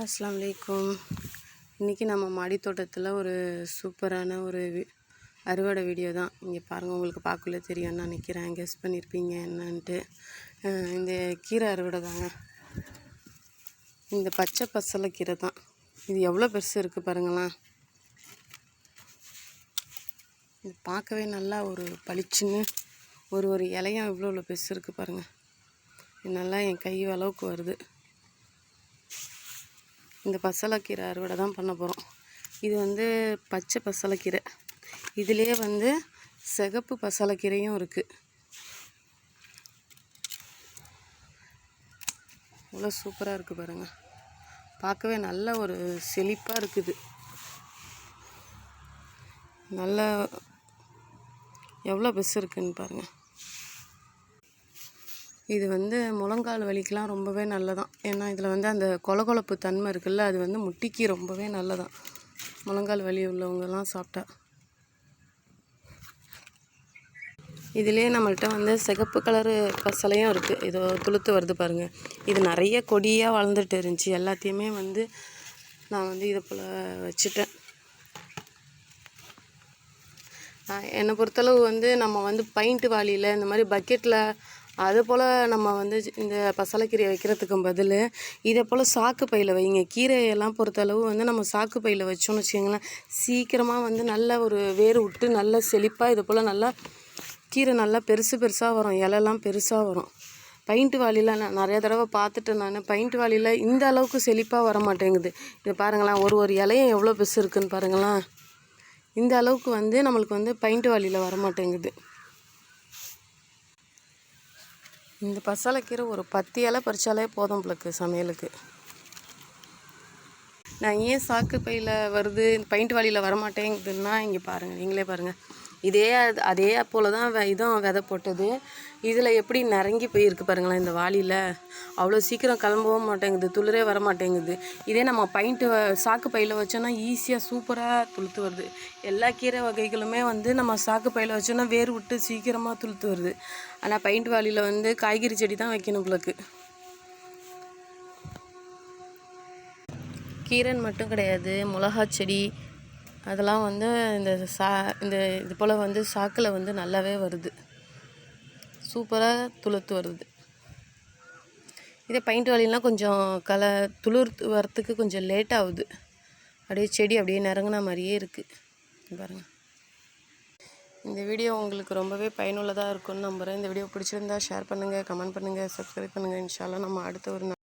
அஸ்லாம் வலைக்கும் இன்றைக்கி நம்ம மாடி தோட்டத்தில் ஒரு சூப்பரான ஒரு அறுவடை வீடியோ தான். இங்கே பாருங்கள் உங்களுக்கு பார்க்கல தெரியும் நான் நிற்கிறேன் கெஸ் பண்ணியிருப்பீங்க என்னன்ட்டு. இந்த கீரை அறுவடை தாங்க. இந்த பச்சை பசலை கீரை தான். இது எவ்வளோ பெருசு இருக்குது பாருங்களேன். இது பார்க்கவே நல்லா ஒரு பளிச்சுன்னு ஒரு ஒரு இலையும் இவ்வளோ இவ்வளோ பெருசு இருக்குது பாருங்கள் நல்லா என் கை அளவுக்கு வருது. இந்த பசலைக்கீரை அறுவடை தான் பண்ண போகிறோம் இது வந்து பச்சை பசலைக்கீரை. இதுலேயே வந்து சிகப்பு பசலைக்கீரையும் இருக்குது இவ்வளோ சூப்பராக இருக்குது பாருங்கள் பார்க்கவே நல்ல ஒரு செழிப்பாக இருக்குது. நல்ல எவ்வளோ பெஸ் இருக்குதுன்னு பாருங்கள் இது வந்து முழங்கால் வலிக்கெலாம் ரொம்பவே நல்லதான். ஏன்னா இதில் வந்து அந்த கொலகொலப்பு தன்மை இருக்குல்ல அது வந்து முட்டிக்கு ரொம்பவே நல்லதான். முழங்கால் வலி உள்ளவங்கெல்லாம் சாப்பிட்டா. இதுலேயே நம்மள்ட்ட வந்து சிகப்பு கலரு பசலையும் இருக்குது இதோ துளுத்து வருது பாருங்கள் இது நிறைய கொடியாக வளர்ந்துட்டு இருந்துச்சு. எல்லாத்தையுமே வந்து நான் வந்து இதை போல் வச்சுட்டேன். என்னை பொறுத்தளவு வந்து நம்ம வந்து பைண்ட் வாளியில் இந்த மாதிரி பக்கெட்டில் அது போல் நம்ம வந்து இந்த பசலைக்கீரையை வைக்கிறதுக்கு பதில் இதை போல் சாக்கு பையில் வைங்க. கீரையெல்லாம் பொறுத்தளவு வந்து நம்ம சாக்கு பையில் வச்சோம்னு வச்சுக்கோங்களேன் சீக்கிரமாக வந்து நல்ல ஒரு வேர் விட்டு நல்ல செழிப்பாக இது போல் நல்லா கீரை நல்லா பெருசு பெருசாக வரும் இலைலாம் பெருசாக வரும். பைண்ட் வாலியில் நான் நிறைய தடவை பார்த்துட்டு நான். பைண்ட் வாலியில் இந்த அளவுக்கு செழிப்பாக வர மாட்டேங்குது. இது பாருங்களேன் ஒரு ஒரு இலையும் எவ்வளோ பெருசு இருக்குன்னு பாருங்களேன். இந்த அளவுக்கு வந்து நம்மளுக்கு வந்து பைண்ட் வாலியில் வர மாட்டேங்குது. இந்த பசலைக்கீரை ஒரு பத்து இலை பறிச்சாலே போதும் பிள்ளைக்கு சமையலுக்கு. நான் ஏன் சாக்கு பையில் வருது பைண்ட் வாளியில் வரமாட்டேங்குதுன்னா இங்கே பாருங்கள் நீங்களே பாருங்கள் இதே அது- அதே போல் தான் வெ- இதுவும் விதை போட்டது. இதில் எப்படி நரங்கி போயிருக்கு பாருங்களேன் இந்த வாளியில். அவ்வளோ சீக்கிரம் கிளம்பவும் மாட்டேங்குது துளிரே வர மாட்டேங்குது. இதே நம்ம பைண்ட்டு சாக்கு பையில் வச்சோன்னா ஈஸியாக சூப்பராக துளுத்து வருது. எல்லா கீரை வகைகளுமே வந்து நம்ம சாக்கு பையில் வச்சோன்னா வேர் விட்டு சீக்கிரமாக துளுத்து வருது. ஆனால் பைண்ட் வாளியில் வந்து காய்கறி செடி தான் வைக்கணும் உங்களுக்கு. கீரைன்னு மட்டும் கிடையாது மிளகா செடி அதெல்லாம் வந்து இந்த சா இந்த இது போல் வந்து சாக்கில் வந்து நல்லாவே வருது. சூப்பராக துளுத்து வருது. இதே பெயிண்ட் வாலிலாம் கொஞ்சம் கல துளுர்த்து வரத்துக்கு கொஞ்சம் லேட் ஆகுது. அப்படியே செடி அப்படியே நறுங்கின மாதிரியே இருக்குது பாருங்கள் இந்த வீடியோ உங்களுக்கு ரொம்பவே பயனுள்ளதாக இருக்கும்னு நம்புகிறேன் இந்த வீடியோ பிடிச்சிருந்தா ஷேர் பண்ணுங்கள் கமெண்ட் பண்ணுங்கள் சப்ஸ்கிரைப் பண்ணுங்கள் இன்ஷால்லாம் நம்ம அடுத்த ஒரு